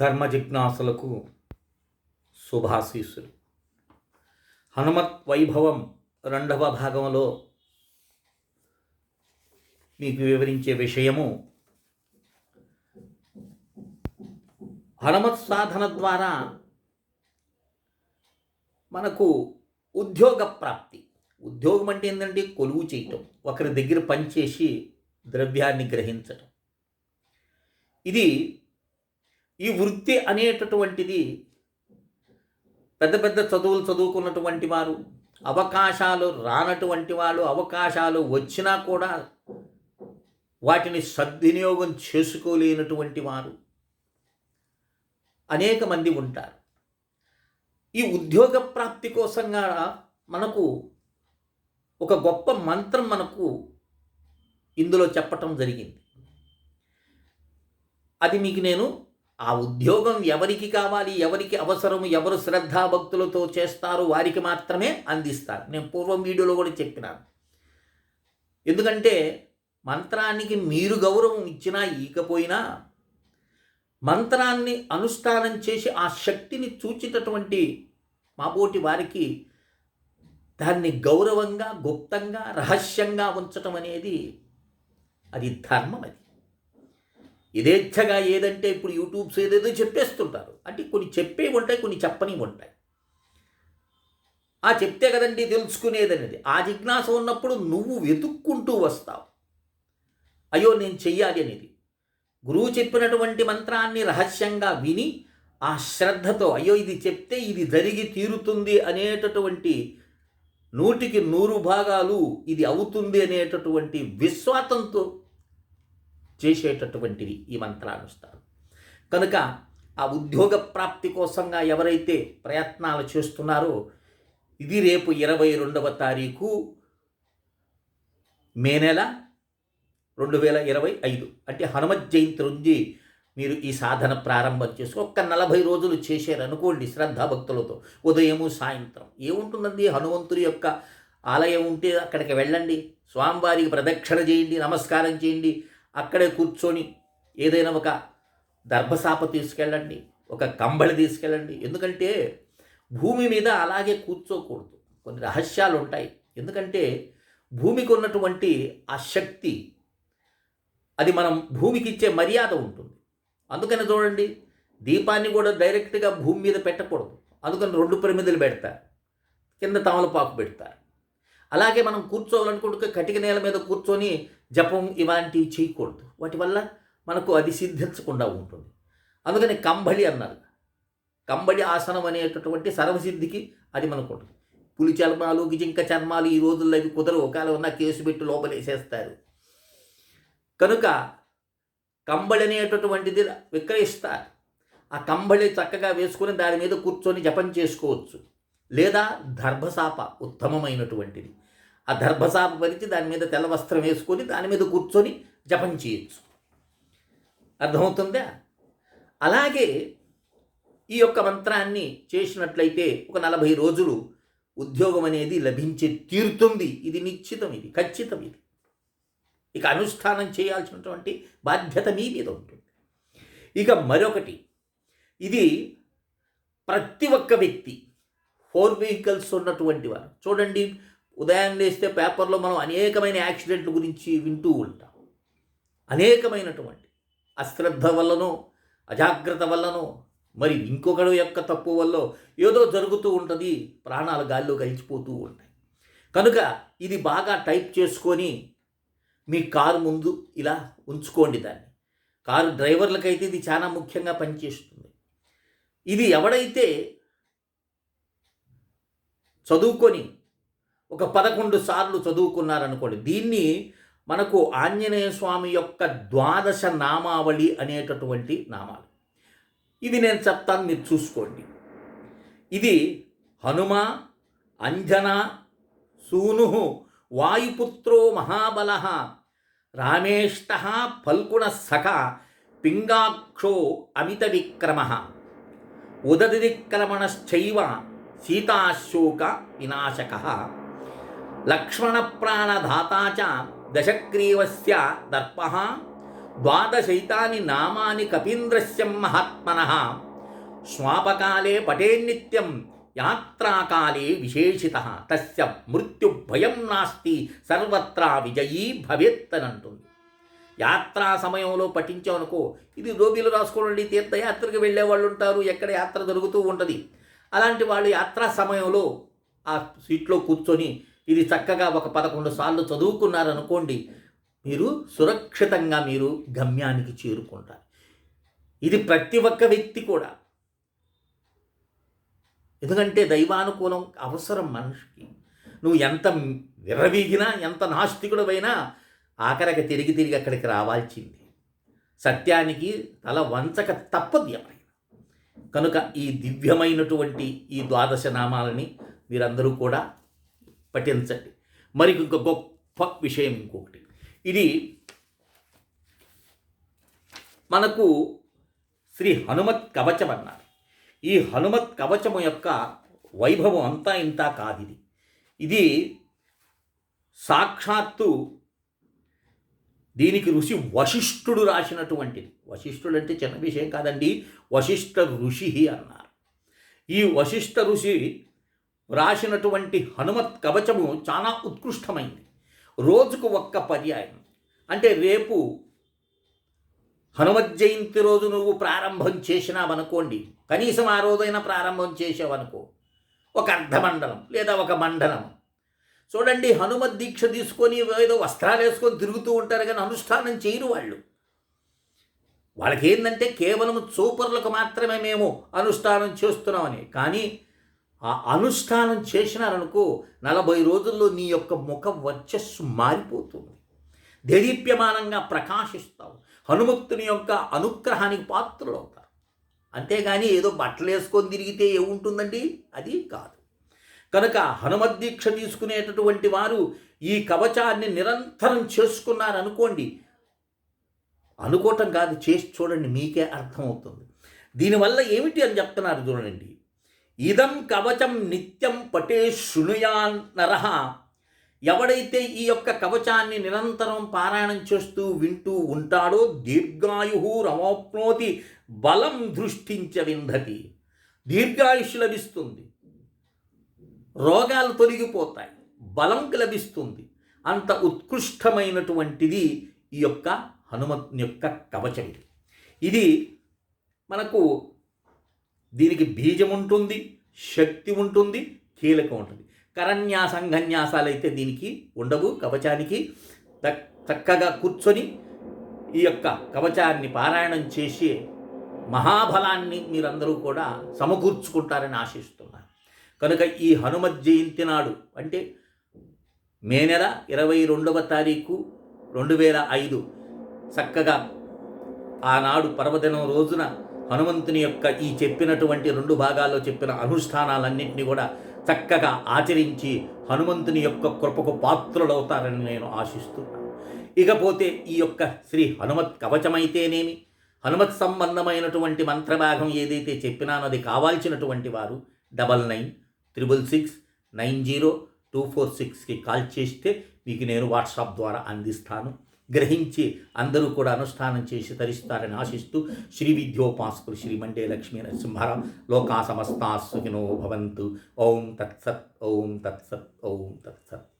ధర్మ జిజ్ఞాసులకు శుభాశీస్సులు. హనుమత్ వైభవం రెండవ భాగంలో మీకు వివరించే విషయము. హనుమత్ సాధన ద్వారా మనకు ఉద్యోగ ప్రాప్తి. ఉద్యోగం అంటే ఏంటంటే కొలువు చేయటం ఒకరి దగ్గర పనిచేసి ద్రవ్యాన్ని గ్రహించటం. ఇది ఈ వృత్తి అనేటటువంటిది పెద్ద పెద్ద చదువులు చదువుకున్నటువంటి వారు అవకాశాలు రానటువంటి వాళ్ళు అవకాశాలు వచ్చినా కూడా వాటిని సద్వినియోగం చేసుకోలేనటువంటి వారు అనేక మంది ఉంటారు. ఈ ఉద్యోగ ప్రాప్తి కోసంగా మనకు ఒక గొప్ప మంత్రం మనకు ఇందులో చెప్పటం జరిగింది. అది మీకు నేను ఆ ఉద్యోగం ఎవరికి కావాలి ఎవరికి అవసరం ఎవరు శ్రద్ధాభక్తులతో చేస్తారో వారికి మాత్రమే అందిస్తారు. నేను పూర్వం వీడియోలో కూడా చెప్పినాను. ఎందుకంటే మంత్రానికి మీరు గౌరవం ఇచ్చినా ఈకపోయినా మంత్రాన్ని అనుష్ఠానం చేసి ఆ శక్తిని చూచేటటువంటి మాబోటి వారికి దాన్ని గౌరవంగా గుప్తంగా రహస్యంగా ఉంచటం అనేది అది ధర్మం అది. యథేచ్ఛగా ఏదంటే ఇప్పుడు యూట్యూబ్స్ ఏదేదో చెప్పేస్తుంటారు. అంటే కొన్ని చెప్పేవి ఉంటాయి కొన్ని చెప్పని ఉంటాయి. ఆ చెప్తే కదండి తెలుసుకునేదనేది ఆ జిజ్ఞాస ఉన్నప్పుడు నువ్వు వెతుక్కుంటూ వస్తావు. అయ్యో నేను చెయ్యాలి అనేది. గురువు చెప్పినటువంటి మంత్రాన్ని రహస్యంగా విని ఆ శ్రద్ధతో అయ్యో ఇది చెప్తే ఇది జరిగి తీరుతుంది అనేటటువంటి నూటికి నూరు భాగాలు ఇది అవుతుంది అనేటటువంటి విశ్వాసంతో చేసేటటువంటిది ఈ మంత్రానుష్ఠానం. కనుక ఆ ఉద్యోగ ప్రాప్తి కోసంగా ఎవరైతే ప్రయత్నాలు చేస్తున్నారో ఇది రేపు ఇరవై రెండవ తారీఖు మే నెల రెండు వేల ఇరవై ఐదు. అంటే హనుమత్ జయంతి నుంచి మీరు ఈ సాధన ప్రారంభం చేసుకుని ఒక్క నలభై రోజులు చేశారనుకోండి శ్రద్ధాభక్తులతో. ఉదయము సాయంత్రం. ఏముంటుందండి? హనుమంతుడి యొక్క ఆలయం ఉంటే అక్కడికి వెళ్ళండి. స్వామివారికి ప్రదక్షిణ చేయండి నమస్కారం చేయండి. అక్కడే కూర్చొని ఏదైనా ఒక దర్భసాప తీసుకెళ్ళండి ఒక కంబళి తీసుకెళ్ళండి. ఎందుకంటే భూమి మీద అలాగే కూర్చోకూడదు. కొన్ని రహస్యాలు ఉంటాయి. ఎందుకంటే భూమికి ఉన్నటువంటి ఆ శక్తి అది మనం భూమికి ఇచ్చే మర్యాద ఉంటుంది. అందుకని చూడండి దీపాన్ని కూడా డైరెక్ట్గా భూమి మీద పెట్టకూడదు. అందుకని రెండు ప్రమిదలు పెడతారు. కింద తమలపాకు పెడతారు. అలాగే మనం కూర్చోవాలనుకుంటే కటిక నేల మీద కూర్చొని జపం ఇలాంటివి చేయకూడదు. వాటి వల్ల మనకు అది సిద్ధించకుండా ఉంటుంది. అందుకని కంబళి అన్నారు. కంబళి ఆసనం అనేటటువంటి సర్వసిద్ధికి అది మనకు ఉంటుంది. పులి చర్మాలు గిజింక చర్మాలు ఈ రోజుల్లో అవి కుదరవు. ఒకవేళ ఉన్న కేసు పెట్టి లోపలేసేస్తారు. కనుక కంబళి అనేటటువంటిది విక్రయిస్తారు. ఆ కంబళి చక్కగా వేసుకొని దాని మీద కూర్చొని జపం చేసుకోవచ్చు. లేదా దర్భసాప ఉత్తమమైనటువంటిది. ఆ దర్భసాప పరిచి దాని మీద తెల్ల వస్త్రం వేసుకొని దాని మీద కూర్చొని జపం చేయొచ్చు. అర్థమవుతుందా? అలాగే ఈ యొక్క మంత్రాన్ని చేసినట్లయితే ఒక నలభై రోజులు ఉద్యోగం అనేది లభించే తీరుతుంది. ఇది నిశ్చితం ఇది ఖచ్చితం ఇది. ఇక అనుష్ఠానం చేయాల్సినటువంటి బాధ్యత మీ మీద ఉంటుంది. ఇక మరొకటి ఇది ప్రతి ఒక్క వ్యక్తి ఫోర్ వెహికల్స్ ఉన్నటువంటి వారు చూడండి ఉదయం లేస్తే పేపర్లో మనం అనేకమైన యాక్సిడెంట్ల గురించి వింటూ ఉంటాం. అనేకమైనటువంటి అశ్రద్ధ వల్లనో అజాగ్రత్త వల్లనో మరి ఇంకొకడు యొక్క తప్పు వల్ల ఏదో జరుగుతూ ఉంటుంది ప్రాణాలు గాల్లో కలిసిపోతూ ఉంటాయి. కనుక ఇది బాగా టైప్ చేసుకొని మీ కారు ముందు ఇలా ఉంచుకోండి దాన్ని. కారు డ్రైవర్లకైతే ఇది చాలా ముఖ్యంగా పనిచేస్తుంది. ఇది ఎవడైతే చదువుకొని ఒక పదకొండు సార్లు చదువుకున్నారనుకోండి దీన్ని మనకు ఆంజనేయ స్వామి యొక్క ద్వాదశ నామావళి అనేటటువంటి నామాలు. ఇది నేను చెప్తాను మీరు చూసుకోండి. ఇది హనుమ అంజన సూను వాయుపుత్రో మహాబల రామేష్ట ఫల్గుణ సఖ పింగాక్షో అమిత విక్రమ ఉదతిక్రమణశ్చైవ సీతాశోక వినాశక. లక్ష్మణప్రాణధాతా చ దశగ్రీవస్య దర్ప ద్వాదశైతాని నామాని కపీంద్రస్యం మహాత్మన. స్వాపకాలే పటేన్నిత్యం యాత్రాకాలే విశేషిత. తస్య మృత్యుభయం నాస్తి సర్వత్రా విజయీ భవేత్తనంటుంది యాత్రా సమయంలో పఠించామనుకో ఇది రోగిలు రాసుకోండి తీర్థయాత్రకు వెళ్ళే వాళ్ళు ఉంటారు ఎక్కడ యాత్ర జరుగుతూ ఉంటుంది. అలాంటి వాళ్ళు యాత్రా సమయంలో ఆ సీట్లో కూర్చొని ఇది చక్కగా ఒక పదకొండు సార్లు చదువుకున్నారనుకోండి మీరు సురక్షితంగా మీరు గమ్యానికి చేరుకుంటారు. ఇది ప్రతి ఒక్క వ్యక్తి కూడా. ఎందుకంటే దైవానుకూలం అవసరం మనిషికి. నువ్వు ఎంత విర్రవీగినా ఎంత నాస్తికుడవైనా ఆఖరికి తిరిగి తిరిగి అక్కడికి రావాల్సింది. సత్యానికి తల వంచక తప్పదు ఎవరైనా. కనుక ఈ దివ్యమైనటువంటి ఈ ద్వాదశ నామాలని మీరందరూ కూడా పఠించండి. మరి ఇంకొక గొప్ప విషయం ఇంకొకటి. ఇది మనకు శ్రీ హనుమత్ కవచం అన్నారు. ఈ హనుమత్ కవచము యొక్క వైభవం అంతా ఇంత కాదు ఇది. ఇది సాక్షాత్తు దీనికి ఋషి వశిష్ఠుడు రాసినటువంటిది. వశిష్ఠుడు అంటే చిన్న విషయం కాదండి వశిష్ఠ ఋషి అన్నారు. ఈ వశిష్ఠ ఋషి వ్రాసినటువంటి హనుమత్ కవచము చాలా ఉత్కృష్టమైంది. రోజుకు ఒక్క పర్యాయం. అంటే రేపు హనుమత్ జయంతి రోజు నువ్వు ప్రారంభం చేసినావనుకోండి కనీసం ఆ రోజైనా ప్రారంభం చేసావనుకో ఒక అర్ధమండలం లేదా ఒక మండలం. చూడండి హనుమత్ దీక్ష తీసుకొని ఏదో వస్త్రాలు వేసుకొని తిరుగుతూ ఉంటారు కానీ అనుష్ఠానం చేయరు వాళ్ళు. వాళ్ళకి ఏంటంటే కేవలం చూపర్లకు మాత్రమే మేము అనుష్ఠానం చేస్తున్నామని. కానీ ఆ అనుష్ఠానం చేసినారనుకో నలభై రోజుల్లో నీ యొక్క ముఖ వర్చస్సు మారిపోతుంది. దేదీప్యమానంగా ప్రకాశిస్తావు. హనుమక్తుని యొక్క అనుగ్రహానికి పాత్రలు అవుతారు అంతేగాని ఏదో బట్టలు వేసుకొని తిరిగితే ఏముంటుందండి? అది కాదు. కనుక హనుమద్దీక్ష తీసుకునేటటువంటి వారు ఈ కవచాన్ని నిరంతరం చేసుకున్నారనుకోండి అనుకోవటం కాదు చేసి చూడండి మీకే అర్థమవుతుంది. దీనివల్ల ఏమిటి అని చెప్తున్నారు చూడండి. ఇదం కవచం నిత్యం పటే శృణుయాన్ నరహ ఎవడైతే ఈ యొక్క కవచాన్ని నిరంతరం పారాయణం చేస్తూ వింటూ ఉంటాడో దీర్ఘాయు రమోప్నోతి బలం దృష్టించ వింధతి. దీర్ఘాయుష్ లభిస్తుంది. రోగాలు తొలగిపోతాయి. బలం లభిస్తుంది. అంత ఉత్కృష్టమైనటువంటిది ఈ యొక్క హనుమత్ యొక్క కవచం ఇది మనకు దీనికి బీజం ఉంటుంది శక్తి ఉంటుంది కీలకం ఉంటుంది. కరన్యాసంఘన్యాసాలు అయితే దీనికి ఉండవు. కవచానికి చక్కగా కూర్చొని ఈ యొక్క కవచాన్ని పారాయణం చేసి మహాబలాన్ని మీరందరూ కూడా సమకూర్చుకుంటారని ఆశిస్తున్నాను కనుక ఈ హనుమత్ జయంతి నాడు అంటే మే నెల ఇరవై రెండవ తారీఖు రెండు వేల ఐదు చక్కగా ఆనాడు పర్వదినం రోజున హనుమంతుని యొక్క ఈ చెప్పినటువంటి రెండు భాగాల్లో చెప్పిన అనుష్ఠానాలన్నింటినీ కూడా చక్కగా ఆచరించి హనుమంతుని యొక్క కృపకు పాత్రులవుతారని నేను ఆశిస్తున్నాను. ఇకపోతే ఈ యొక్క శ్రీ హనుమత్ కవచమైతేనేమి? హనుమత్ సంబంధమైనటువంటి మంత్రభాగం ఏదైతే చెప్పినానో అది కావాల్సినటువంటి వారు double nine triple six nine zero two four సిక్స్కి కాల్ చేస్తే మీకు నేను వాట్సాప్ ద్వారా అందిస్తాను. గ్రహించి అందరూ కూడా అనుష్ఠానం చేసి తరిస్తారని ఆశిస్తూ శ్రీ విద్యోపాసకులు శ్రీ మండే లక్ష్మీ నరసింహారాం లోకా సమస్తా సుఖినో భవంతు. ఓం తత్సత్ ఓం తత్సత్ ఓం తత్సత్.